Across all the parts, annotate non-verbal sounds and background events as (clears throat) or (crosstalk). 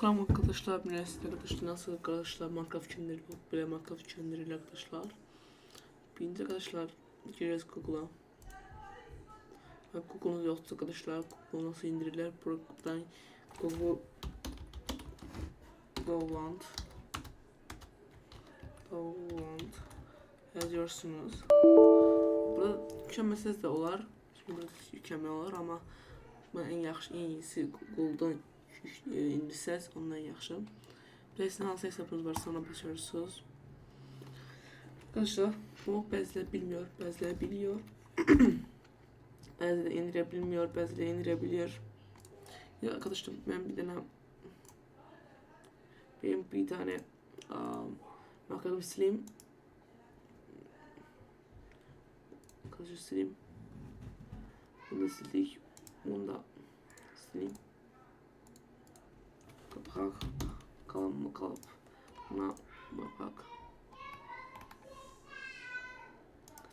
Selam arkadaşlar, Bilesin arkadaşlar nasıl arkadaşlar Minecraft channel böyle Minecraft channel arkadaşlar. Birinci arkadaşlar gireceğiz Google'a. Ve Google'unuz yoksa arkadaşlar Google nasıl indirilir? Buradan Google Goland Goland yazıyorsunuz. Burada yüklenmesiz de olar. Şimdi burada yüklenme olar ama ben en yaxşı en iyisi Google'dan indirsəz ondan yaxşı. Biləsən hansı hesabınız varsa ona başarırsınız. Arkadaşlar bu bəziləri bilmiyor, bəziləri biliyor. (clears throat) bəziləri indirə bilmiyor, bəziləri indirə bilir. Ya arkadaşlar ben bir tane benim bir tane um, bakalım sileyim. Arkadaşlar sileyim. Bunu da sildik. Bunu da sileyim. Kapak. Kalın mı kalıp. Buna bapak.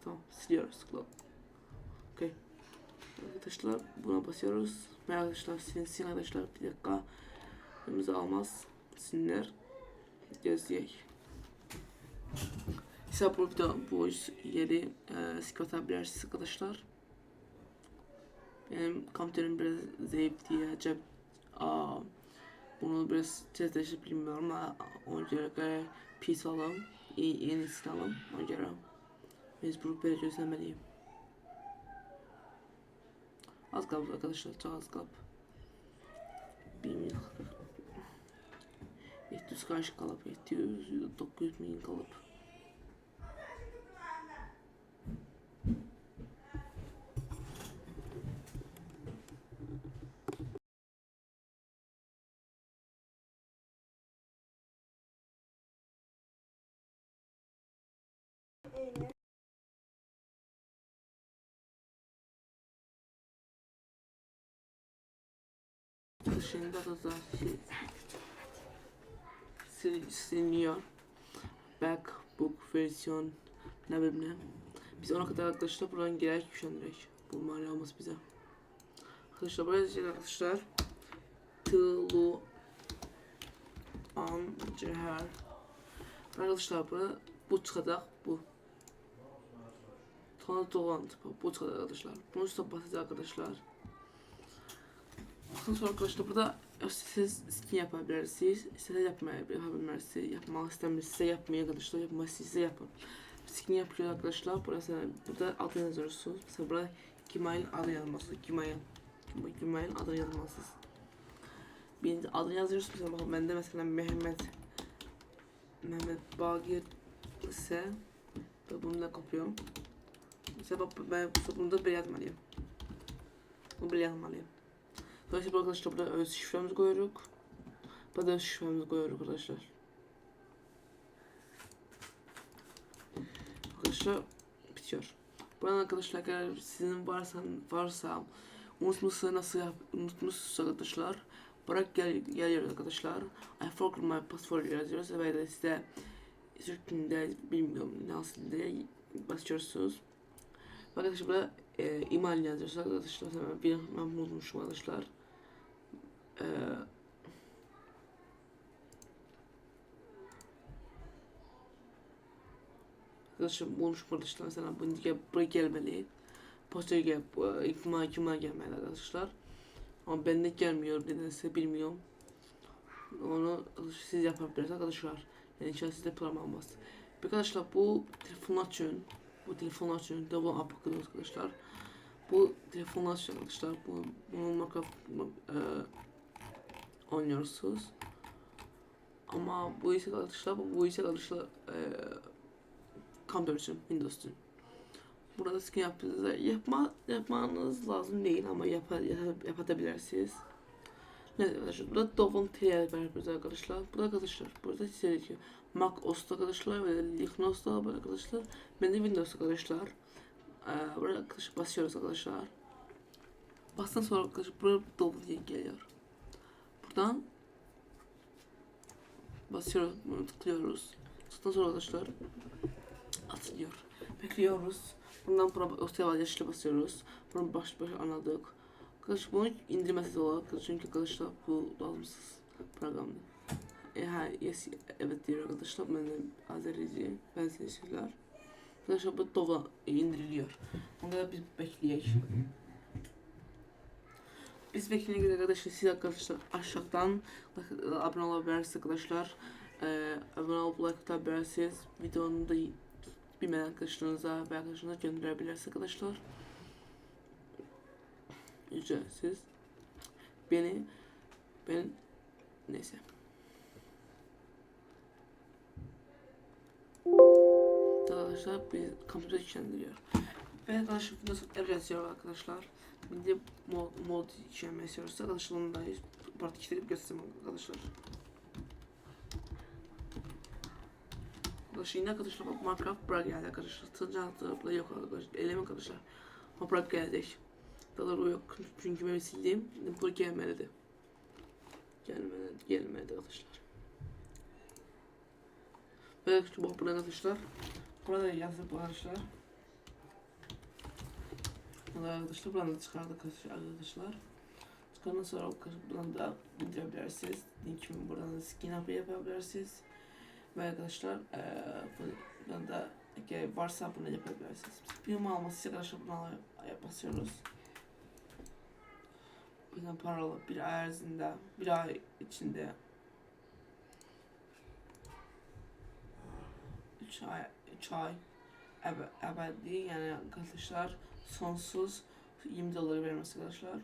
Tamam siliyoruz. Klop. Okey. Arkadaşlar buna basıyoruz. Ve arkadaşlar sinsin arkadaşlar bir dakika. Elimizi almaz. Sinirler. Gözleyek. Hesap bu video bu yeri e, sikatabilirsiniz arkadaşlar. Benim kompüterim biraz zayıf diye cep bunu biraz tezleşip bilmiyorum ama göre pis alalım. İyi, yenisini alalım. Göre mecbur böyle çözlemeliyim. Az kaldı arkadaşlar çok az kaldı. Bir milyon. 700 karşı kalıp 700 900 milyon kalıp. Dışında da da şey, siliniyor. Backbook versiyon ne bileyim ne. Biz ona kadar arkadaşlar buradan gerek üşendirek. Bu mali olmaz bize. Arkadaşlar buraya şey arkadaşlar. Tılu an ceher. Arkadaşlar burada bu çıkacak bu. Tanrı dolan tipi bu çıkacak arkadaşlar. Bunu üstüne basacak arkadaşlar. Ondan sonra arkadaşlar burada siz skin yapabilirsiniz. İstediğiniz yapmaya yapabilirsiniz. Yapmak istemiyorsanız yapmaya arkadaşlar. Yapmak size yapın. Skin yapıyor arkadaşlar. Burası burada adını yazıyorsunuz. Mesela burada Gimail'in adı yazması. Gimail. Gimail'in adı yazması. Birinci adını yazıyorsunuz. Mesela bakın bende mesela Mehmet Mehmet Bagir ise bunu da kopyuyorum. Mesela ben bunu da yazmalıyım. Bunu yazmalıyım. Dolayısıyla arkadaşlar burada öz şifremizi koyuyoruz. Burada öz şifremizi koyuyoruz arkadaşlar. Arkadaşlar bitiyor. Buradan arkadaşlar eğer sizin varsa varsa unutmuşsa nasıl yap unutmuşsa arkadaşlar bırak gel geliyor arkadaşlar. I forgot my password yazıyoruz ve de size Türkçe'de bilmiyorum nasıl diye basıyorsunuz. Arkadaşlar burada e, email yazıyorsunuz arkadaşlar. Hemen bir ben bulmuşum arkadaşlar. E, arkadaşlar bulmuşum arkadaşlar. Mesela diye buraya gelmeli. Postaya gel, ikma ikma gelmeli arkadaşlar. Ama bende gelmiyor nedense bilmiyorum. Onu siz yapabilirsiniz arkadaşlar. Yani inşallah sizde problem olmaz. Arkadaşlar bu telefon açın. Bu telefon açın. Devam bakın arkadaşlar. Bu telefon açın arkadaşlar. Bu bunu Minecraft e, oynuyorsunuz. Ama bu ise arkadaşlar bu ise arkadaşlar e, Computer için Windows için. Burada skin yaptığınızda yapma, yapmanız lazım değil ama yap, yap, yapabilirsiniz. Ne arkadaşlar? Burada Dov'un TL yapıyoruz arkadaşlar. Burada arkadaşlar. Burada diyor. Mac OS arkadaşlar ve Linux da var arkadaşlar. Ben de Windows arkadaşlar. Ee, burada arkadaşlar basıyoruz arkadaşlar. Bastan sonra arkadaşlar burada Dov diye geliyor. Buradan basıyoruz. Bunu tıklıyoruz. Tıktan sonra arkadaşlar atılıyor. Bekliyoruz. Bundan buna dosya yaşlı basıyoruz. Bunu baş baş anladık. Arkadaşlar bunu indirmesi olarak çünkü arkadaşlar bu lazımsız. programda. E, ha, yes, evet diyor arkadaşlar. Ben de Azerici benzer şeyler. Arkadaşlar bu dova indiriliyor. Onu da biz bekleyelim. Biz bekleyene kadar arkadaşlar siz arkadaşlar aşağıdan abone olabilirsiniz arkadaşlar. Ee, abone olup like atabilirsiniz. Videonu da bilmeyen arkadaşlarınıza ve arkadaşlarınıza gönderebilirsiniz arkadaşlar. Ücretsiz. Beni ben neyse. Arkadaşlar bir kampüse güçlendiriyor. Ve arkadaşlar nasıl yazıyor arkadaşlar. Bir de mod, mod işlemi istiyorsa arkadaşlar onu da part işlerip göstereyim arkadaşlar. Arkadaşlar yine arkadaşlar Minecraft bırak geldi arkadaşlar. Tırcak tarafında yok arkadaşlar. Eleme arkadaşlar. Ama bırak Dalar o yok. Çünkü ben sildim. Bu gelmedi. Gelmedi, gelmedi arkadaşlar. İşte bu burada arkadaşlar. Burada yazıp arkadaşlar. Burada arkadaşlar buradan da çıkardık arkadaşlar. Çıkardıktan sonra buradan da indirebilirsiniz. Linkimi buradan da skin up yapabilirsiniz. Ve arkadaşlar eee buradan da varsa bunu yapabilirsiniz. Birim alması için arkadaşlar bunu basıyoruz. Buradan paralı bir ay arasında, bir ay içinde 3 ay, 3 ay ebe, ebedi yani arkadaşlar sonsuz 20 dolar vermesi arkadaşlar.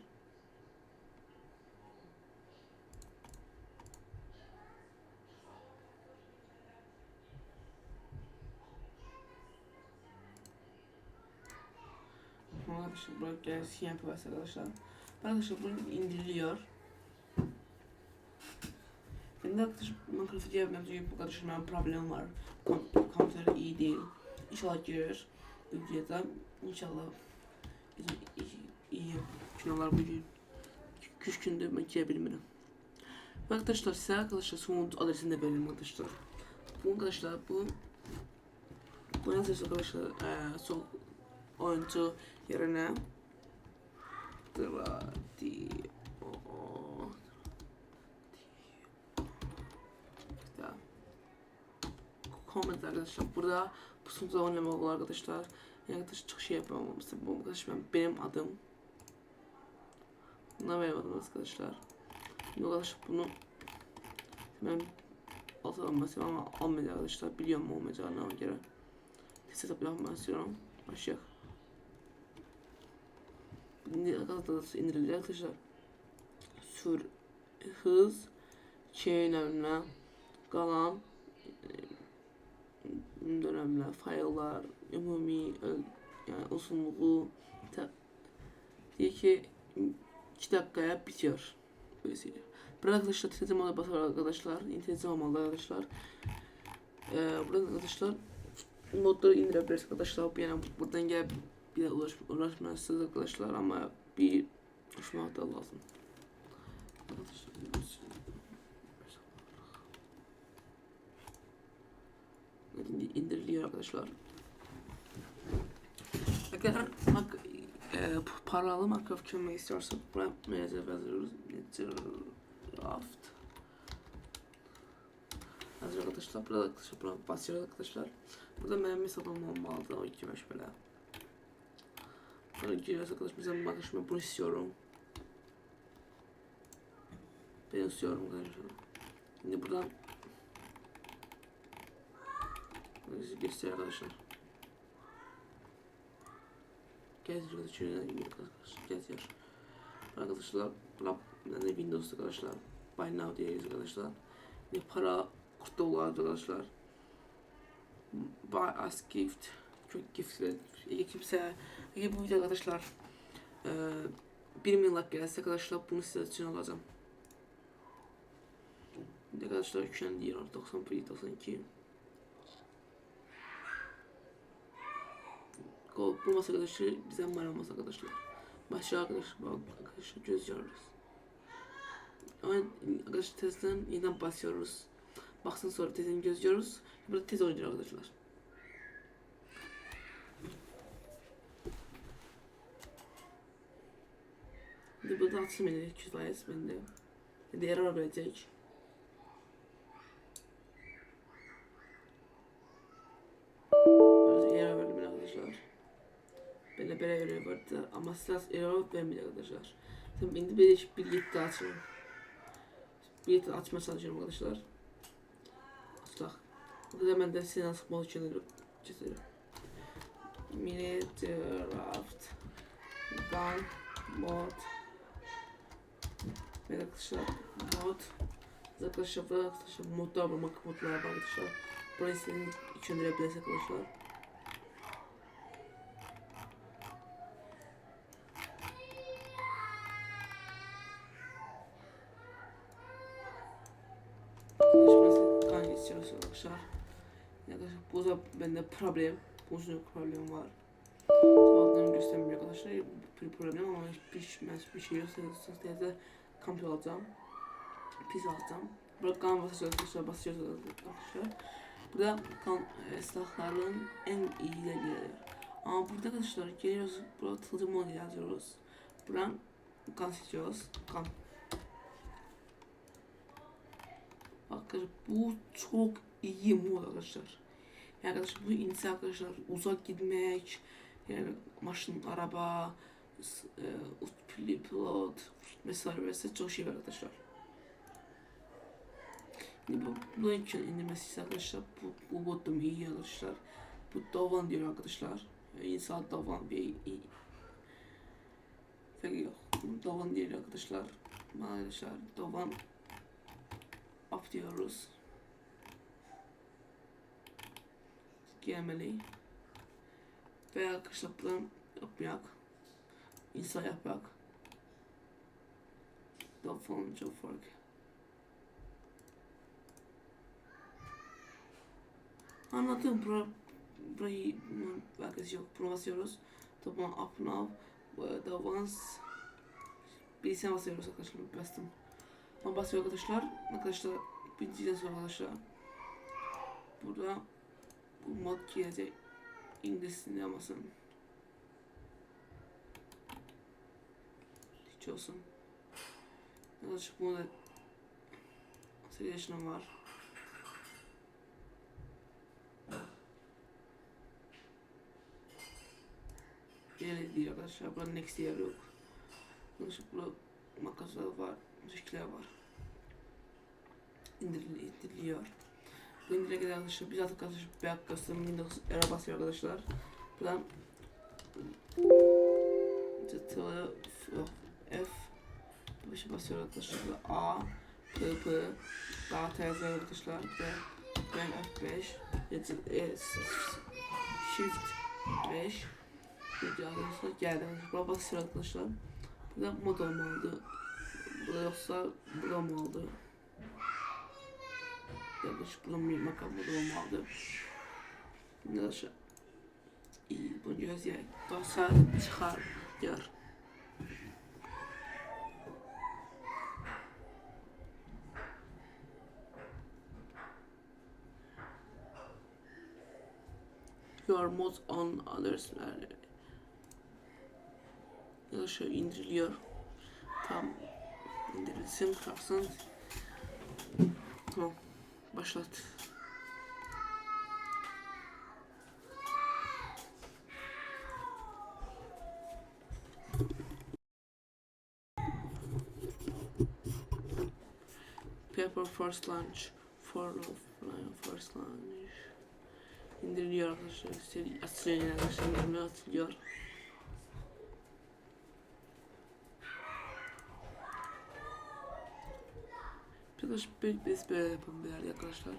Arkadaşlar buraya gelsin yapıyoruz arkadaşlar. Arkadaşlar bunu indiriliyor. Benim de arkadaşlar Minecraft'ı yapmam çünkü bu benim problem var. Kom kompüter iyi değil. İnşallah girer. Videoda inşallah bizim iyi, iyi günahlar bugün. Küç günde ben girebilirim. Ve arkadaşlar size arkadaşlar son adresini de verelim arkadaşlar. Bu arkadaşlar bu bu yazıyorsa arkadaşlar eee son oyuncu yerine Tradi o Ya. Comment arkadaşlar burada bu sunucuda oynamak olur arkadaşlar. Yani arkadaşlar çok şey yapamam. Mesela bu arkadaşlar ben, benim adım. Buna vermedim arkadaşlar. Şimdi arkadaşlar bunu ben atalım mesela ama olmayacak arkadaşlar. Biliyorum olmayacağını göre. Setup yapmak istiyorum. Başlayalım. Şimdi arkadaşlar. Sür hız önemli kalan e, önemli failler umumi ö- yani uzunluğu diye ki 2 dakikaya bitiyor. Böylesiyle. Burada arkadaşlar titretim olmalı basar arkadaşlar. İnterneti olmalı arkadaşlar. Ee, burada arkadaşlar modları indirebiliriz arkadaşlar. Yani buradan gel bir de uğraş, uğraşmazsınız arkadaşlar ama bir uğraşmak da lazım. İndiriliyor arkadaşlar. Eğer mak e, paralı Minecraft çözmek istiyorsak buraya meyze yazıyoruz. Minecraft. Hazır arkadaşlar. Burada arkadaşlar buna basıyoruz arkadaşlar. Burada benim hesabım olmalı. O iki beş böyle. Sonra giriyoruz arkadaşlar. Bizim arkadaşıma bunu istiyorum. Ben istiyorum arkadaşlar. Şimdi buradan Bizi göster arkadaşlar. Geziyor arkadaşlar. Geziyor. Arkadaşlar lap yani Windows arkadaşlar. Buy now diyeyiz arkadaşlar. Ne para kurtuluyor arkadaşlar. Buy as gift. Kimse. İyi bu video arkadaşlar. Eee 1 milyon like gelirse arkadaşlar bunu size için alacağım. Şimdi arkadaşlar yüklendi 91 92 Gol bulmasa arkadaşlar bizden var olmaz arkadaşlar. Başka arkadaşlar arkadaşlar çözüyoruz. Ama arkadaşlar testten yeniden basıyoruz. Baksın sonra tezini gözlüyoruz. Burada tez olacak arkadaşlar. Şimdi burada atsın beni 200 IS bende. Şimdi error verecek. Böyle error verdim arkadaşlar. Böyle böyle error verdi ama silas error vermedi arkadaşlar. Şimdi şimdi bir bilgi daha açıyorum. Bilgi daha açmaya çalışıyorum arkadaşlar. Açlak. Bu da ben de Sinan Sıkmalı çözülüp çizelim. Mini draft. One mod ve arkadaşlar mod. Arkadaşlar burada arkadaşlar modlar var mak- modlar var arkadaşlar. Burayı sizin için indirebilirsiniz arkadaşlar. İstiyoruz arkadaşlar. Arkadaşlar bu da bende problem. Uzun problem var. Sağlıklarını göstermiyor arkadaşlar. Bir problem ama hiçbir, hiçbir şey yok. Sizde kamp alacağım. Pizza alacağım. Burada kan basıyoruz arkadaşlar basıyoruz arkadaşlar Burada kan e, silahların en iyileri geliyor. Ama burada arkadaşlar geliyoruz burada tılcı mod yazıyoruz Buradan kan seçiyoruz kan. Arkadaşlar bu çok iyi mod arkadaşlar. Yani arkadaşlar bu insan arkadaşlar uzak gitmek, yani maşın, araba, e, pil- pilot vesaire vesaire çok şey arkadaşlar. Şimdi bu, bunun için indirmesi arkadaşlar bu, bu modum iyi arkadaşlar. Bu davan diyor arkadaşlar. E, İnsan davan bir. Peki yok. Davan diyor arkadaşlar. Arkadaşlar davan up diyoruz. Gelmeli. Ve arkadaşlar buradan yapmayak. Daha falan çok fark. Anladım. Bura, burayı belki yok. Buna basıyoruz. Tamam up now. Ones Bilgisayar basıyoruz arkadaşlar. Bastım. Ama basıyor arkadaşlar. Arkadaşlar bitireceğiz sonra arkadaşlar. Burada bu mod gelecek. İngiliz sinemasın. Hiç olsun. Da 8 yaşında var. Yeni değil arkadaşlar. Burada next yer yok. Arkadaşlar burada makaslar var. Müzikler var. İndirili, indiriliyor. Bu indire gelen arkadaşlar biz artık arkadaşlar bir arkadaşlar Windows era basıyor arkadaşlar. Buradan Tıtılı F bir şey basıyor arkadaşlar. A P P daha yazıyor arkadaşlar. Ve ben F5 e, Shift 5 Video arkadaşlar geldi arkadaşlar. Buraya basıyor arkadaşlar. Burada mod olmalı. Burada yoksa burada olmalı. Yaklaşık bunun bir makamı da olmalı. Arkadaşlar iyi bu göz ya. Dostlar çıkar diyor. Your mods on others. Arkadaşlar indiriliyor. Tam indirilsin kalsın. Tamam. Başlat. Paper first lunch. For offline first lunch. İndiriliyor arkadaşlar. Atılıyor yani arkadaşlar. İndirmeye atılıyor. Büyük bir espri yapalım bir arkadaşlar.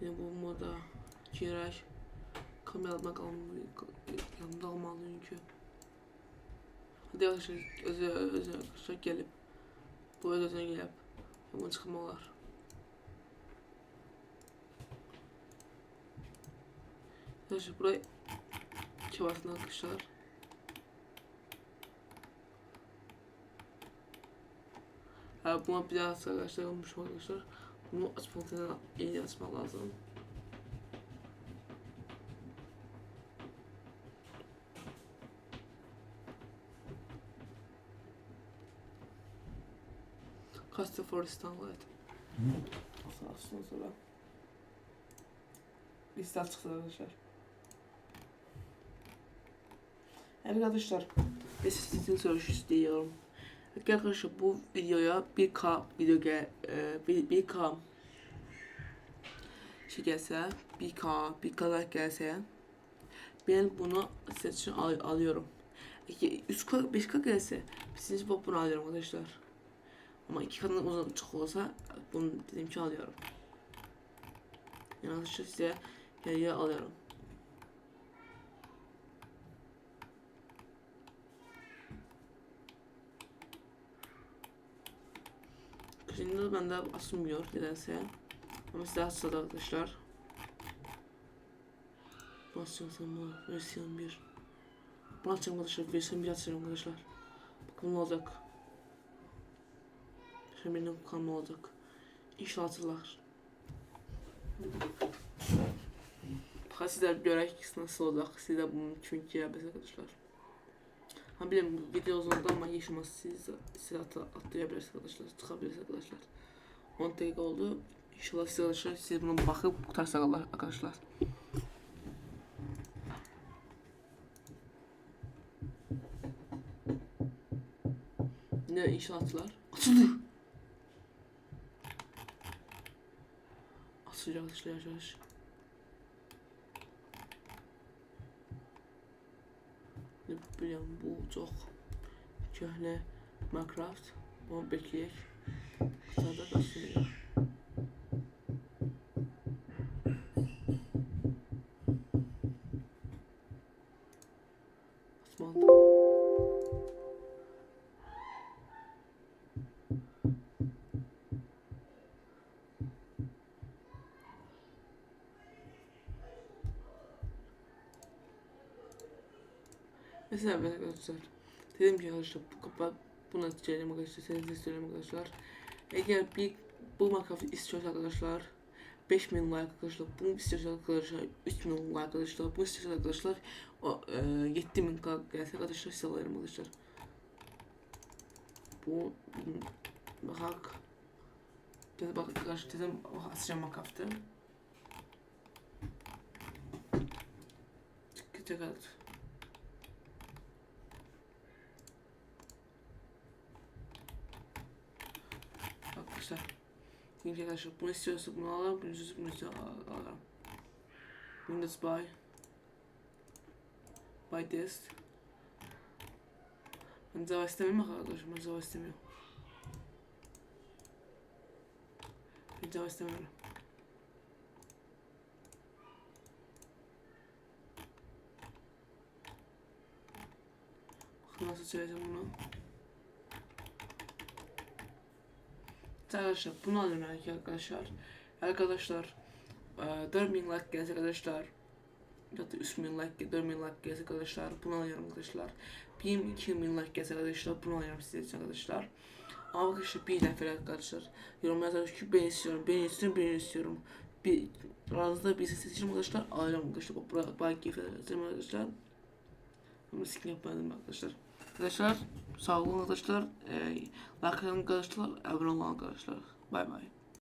Yine bu moda Ciraş kameradan kalmalı yanında almalı çünkü. Hadi arkadaşlar özel özel arkadaşlar gelip bu özel gelip hemen çıkmalar. Arkadaşlar burayı çabasına arkadaşlar. Ha, buna bir daha arkadaşlar olmuş arkadaşlar. Bunu açmak için iyi açmak lazım. Kasta for Starlight. Sağ olsun sonra. liste çıktı arkadaşlar. Evet arkadaşlar, ve sizin soruş istiyorum. Peki arkadaşlar bu videoya 1K video gel, e, 1, 1K şey gelse, 1K, 1K like gelse ben bunu sizin için al, alıyorum. Peki 3K, 5K gelse sizin için bunu alıyorum arkadaşlar. Ama iki kadın uzun çok olsa bunu dediğim için alıyorum. Yani arkadaşlar size hediye alıyorum. Şimdi bende asılmıyor nedense. Ama size asıldı arkadaşlar. Basacağım buna. Versiyon 1. Bunu açacağım arkadaşlar. Versiyon 1 açacağım arkadaşlar. Bakalım ne olacak. Şimdi benim kanım olacak. İnşallah hatırlar. Fakat sizler görək nasıl olacak. Siz de bunu çünkü yapacağız arkadaşlar. Ha bilin bu video uzundu ama yaşamaz siz at atlayabilirsiniz arkadaşlar. Çıkabilirsiniz arkadaşlar. 10 dakika oldu. İnşallah siz arkadaşlar siz buna bakıp kurtarsak arkadaşlar. Ne inşaatlar? Açıldı. Açılacak arkadaşlar biliyorum bu çok köhne Minecraft. Onu bekleyek. Sonra açılıyor. Mesela ben arkadaşlar dedim ki arkadaşlar bu kapat bunu açacağım arkadaşlar size söyleyeyim arkadaşlar. Eğer bir bu makafı istiyorsanız arkadaşlar 5000 like arkadaşlar bunu istiyorsanız arkadaşlar 3000 like arkadaşlar bunu istiyorsanız arkadaşlar o e, 7000 kalk gelse arkadaşlar size alırım arkadaşlar. Bu bak Dedi bak arkadaşlar dedim o açacağım makafta. Çıkacak Arkadaşlar. Şimdi arkadaşlar bunu istiyorsa bunu alalım. Bunu istiyorsa bunu istiyorsa al- alalım. Windows buy. Buy this. Ben Java istemiyorum arkadaşlar. Ben Java istemiyorum. Ben Java istemiyorum. Bakın nasıl çevireceğim bunu. Arkadaşlar bunu belki arkadaşlar. Arkadaşlar eee, 4000 like gelse arkadaşlar ya da 3000 like 4000 like gelse arkadaşlar bunu alıyorum arkadaşlar. 1000 2000 like gelse arkadaşlar bunu alıyorum size arkadaşlar. Ama arkadaşlar bir defa arkadaşlar yorum yazar ki ben istiyorum ben istiyorum ben istiyorum. Bir aranızda bir ses seçim arkadaşlar alıyorum arkadaşlar. Bu belki seçim arkadaşlar. Ama skin yapmadım arkadaşlar. Arkadaşlar sağ olun arkadaşlar. Ee, like arkadaşlar. Abone olun arkadaşlar. Bay bay.